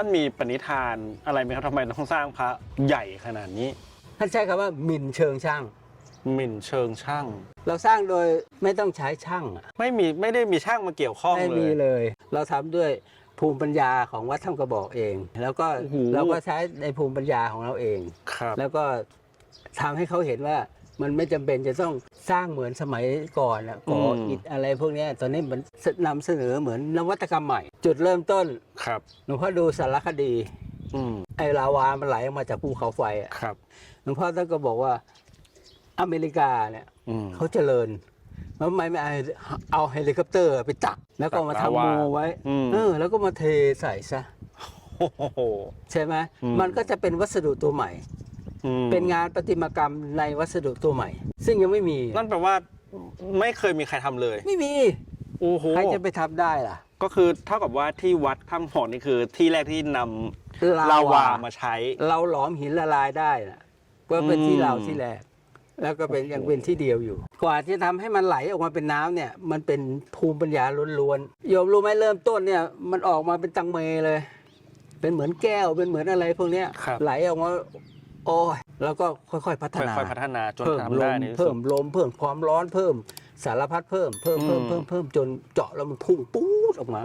ท่านมีปณิธานอะไรไหมครับทำไมต้องสร้างพระใหญ่ขนาดนี้ท่านใช้คำว่าหมิ่นเชิงช่าง หมิ่นเชิงช่าง เราสร้างโดยไม่ต้องใช้ช่างอะไม่มีไม่ได้มีช่างมาเกี่ยวข้องไม่เลมีย เลย เราทำด้วยภูมิปัญญาของวัดถ้ำกระบอกเอง แล้วก็โอ้โห เราก็ใช้ในภูมิปัญญาของเราเอง ครับ แล้วก็ทำให้เขาเห็นว่า มันไม่จำเป็นจะต้องสร้างเหมือนสมัยก่อนอะก่ออิฐอะไรพวกเนี้ยตอนนี้มันนำเสนอเหมือนนวัตกรรมใหม่ จุดเริ่มต้นครับ หลวงพ่อดูสารคดี อืมไอ้ลาวามันไหลออกมาจากภูเขาไฟอะครับ หลวงพ่อท่านก็บอกว่าอเมริกาเนี่ยอืม เขาเจริญมันไม่ไม่เอาเอาเฮลิคอปเตอร์ไปตัก แล้วก็มาตักทำลาวาโมไว้อืม เออแล้วก็มาเทใส่ซะ โอ้โห ใช่ไหมอืม มันก็จะเป็นวัสดุตัวใหม่ อืมเป็นงานประติมากรรมในวัสดุตัวใหม่ ซึ่งยังไม่มี นั่นแปลว่าไม่เคยมีใครทำเลย ไม่มี โอ้โห ใครจะไปทำได้ล่ะ ก็คือเท่ากับว่าที่วัดถ้ำหอกนี่คือที่แรกที่นำลาลาวาวามาใช้ เราหลอมหินละลายได้นะว่าเป็นที่อืม เราที่แรกแล้วก็เป็นยังเป็นที่เดียวอยู่ กว่าที่จะทำให้มันไหลออกมาเป็นน้ำเนี่ย มันเป็นภูมิปัญญาล้วนๆโยมรู้ไหมเริ่มต้นเนี่ยมันออกมาเป็นตังเมเลย เป็นเหมือนแก้วเป็นเหมือนอะไรพวกเนี้ยครับ ไหลออกมา โอ้ยแล้วก็ค่อยๆพัฒนาค่อยๆพัฒนาจนเพิ่มทำลได้มในที่สุเพิ่ดมลมเพิ่มความร้อนเพิ่มสารพัดเพิ่มเพิ่มเพิ่มอืม เพิ่มเพิ่มจนเจาะแล้วมันพุ่งปู๊ดออกมา